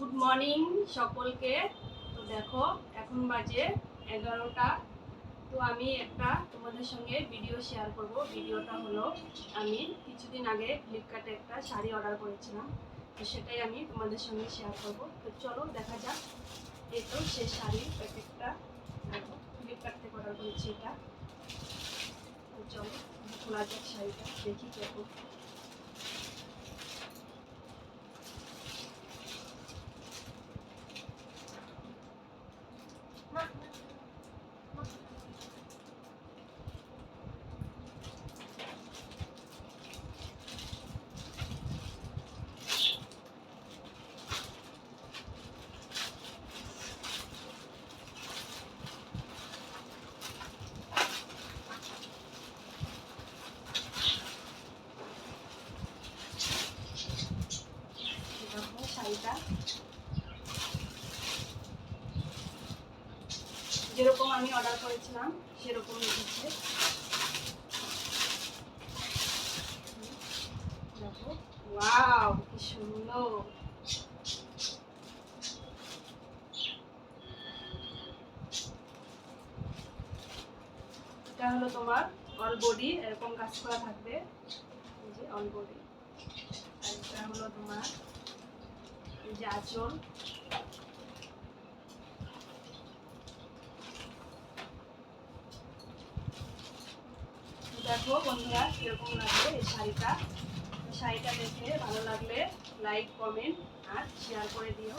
Good morning সকলকে। তো দেখো, এখন বাজে এগারোটা। তো আমি একটা তোমাদের সঙ্গে ভিডিও শেয়ার করব। ভিডিওটা হলো, আমি কিছুদিন আগে ফ্লিপকার্টে একটা শাড়ি অর্ডার করেছিলাম। তো সেটাই আমি তোমাদের সঙ্গে শেয়ার করব। তো চলো দেখা যাক। এই তো সে শাড়ির প্যাকেটটা দেখো ফ্লিপকার্ট থেকে অর্ডার করেছি এটা। তো চলো, খোলা যাক শাড়িটা, দেখি কেমন। দেখো যেরকম আমি অর্ডার করেছিলাম, সেরকম দেখো ওয়াও কি সুন্দর। এটা হলো তোমার অল বডি এরকম কাজ করা থাকবে। যে অল বডি আর এটা হলো তোমার এই যে আঁচল দেখো বন্ধুরা, কীরকম লাগবে এই শাড়িটা? শাড়িটা দেখে ভালো লাগলে লাইক কমেন্ট আর শেয়ার করে দিও।